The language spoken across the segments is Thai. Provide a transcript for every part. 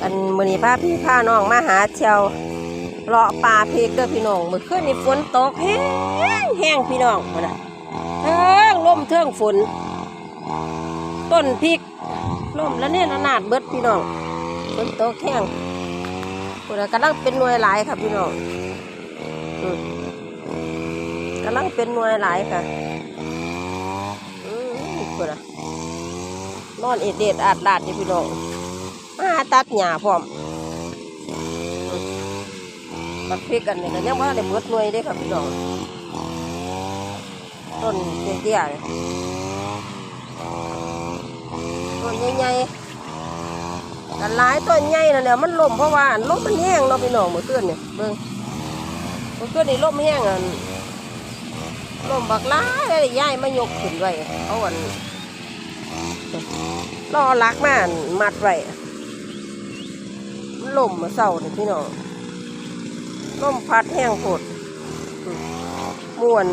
กันมือนี้พาพี่พาน้องมาหาเชียวเลาะป่าเพกเด้อพี่น้องมื้อคืนนี่ฝนตกแห้งแห้งพี่น้องพุ่นน่ะเทิงลมเทิงฝน ต้นพริกลมแล้วเนี่ยนานาดเบิดพี่น้องฝนตกแห้งพุ่นน่ะกำลังเป็นหน่วยหลายค่ะพี่น้องกำลังเป็นหน่วยหลายค่ะอืมพุ่นน่ะนอนเอ็ดเด็ดอาดลาดอยู่พี่น้อง ตัดหญ้าพร้อมอืมบักพริกกันนี่ก็ยังว่าได้เบิดหน่วยเด้ครับพี่น้องต้นเตี้ยๆเนี่ยต้นใหญ่ๆกันหลายต้นใหญ่นั่นแหละมันล่มเพราะว่าอันลมมันแห้งเนาะพี่น้องเมื่อคืนเนี่ยเบิ่งเมื่อคืนนี่ล่มแห้งอันลมบักหลาเลยย้ายมายกขึ้นไว้เอาอันรอลักมาอันมัดไว้ ล่มมาเศร้าเนี่พี่น้องลมพัดแห้งโผดม่วน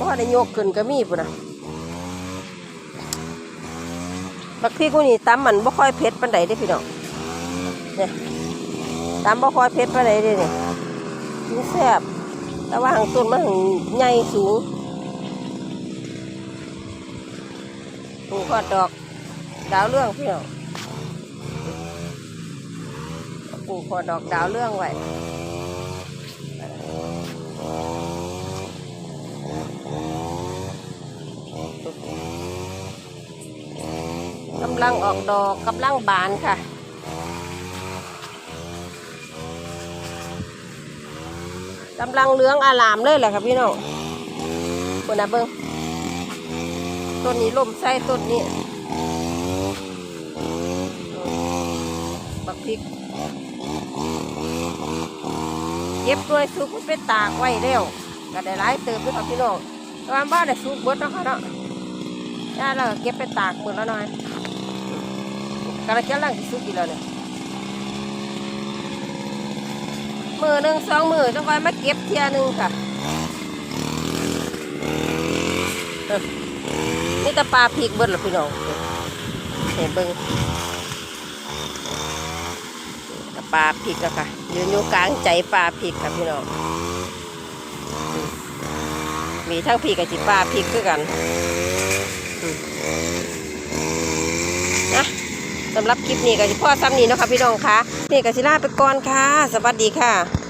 ว่าได้ยกขึ้นก็มีปุ่นนะบักพี่กูนี่ตำมันบ่ค่อยเผ็ดปานใดเด้พี่น้องเนี่ยตำบ่ค่อยเผ็ดปานใดเด้เนี่ยมันแซ่บแต่ว่าหางต้นมันหางใหญ่สูงปลูกก็ดอกดาวเรื่องพี่น้อง ป ลูกพอดอกดาวเรื่องไว้กำลังออกดอกกำลังบานค่ะกำลังเลื้องอารามเลยแหละค่ะพี่น้องคนนะเบิ้งต้นนี้ล่มไส้ต้นนี้บักพริก เก็บด้วยสุกเป็นตากไว้แล้วก็ได้หลายเติมด้วยครับพี่น้องต่ว่าบ้านได้สุกเบิดเนาะค่ะเนาะย่าเราเก็บไปตากหมดแล้วหน่อยกระเจ้าลังสิสุกอีกแล้วเนี่ยมือหนึ่งสองมือต้องคอยมาเก็บเทียหนึ่งค่ะนี่แตะปลาพริกเบิดหรอพี่น้องเห็นเบิ้ง ปลาพริกอะค่ะยืนอยู่กลางใจปลาพริกค่ะพี่น้องมีทั้งพริกกับจิปลาพริกด้วยกันนะสำหรับคลิปนี้ก็จะพ่อซ้ำนี้นะคะพี่น้องคะนี่ก็ชิลาไปก่อนค่ะ สวัสดีค่ะ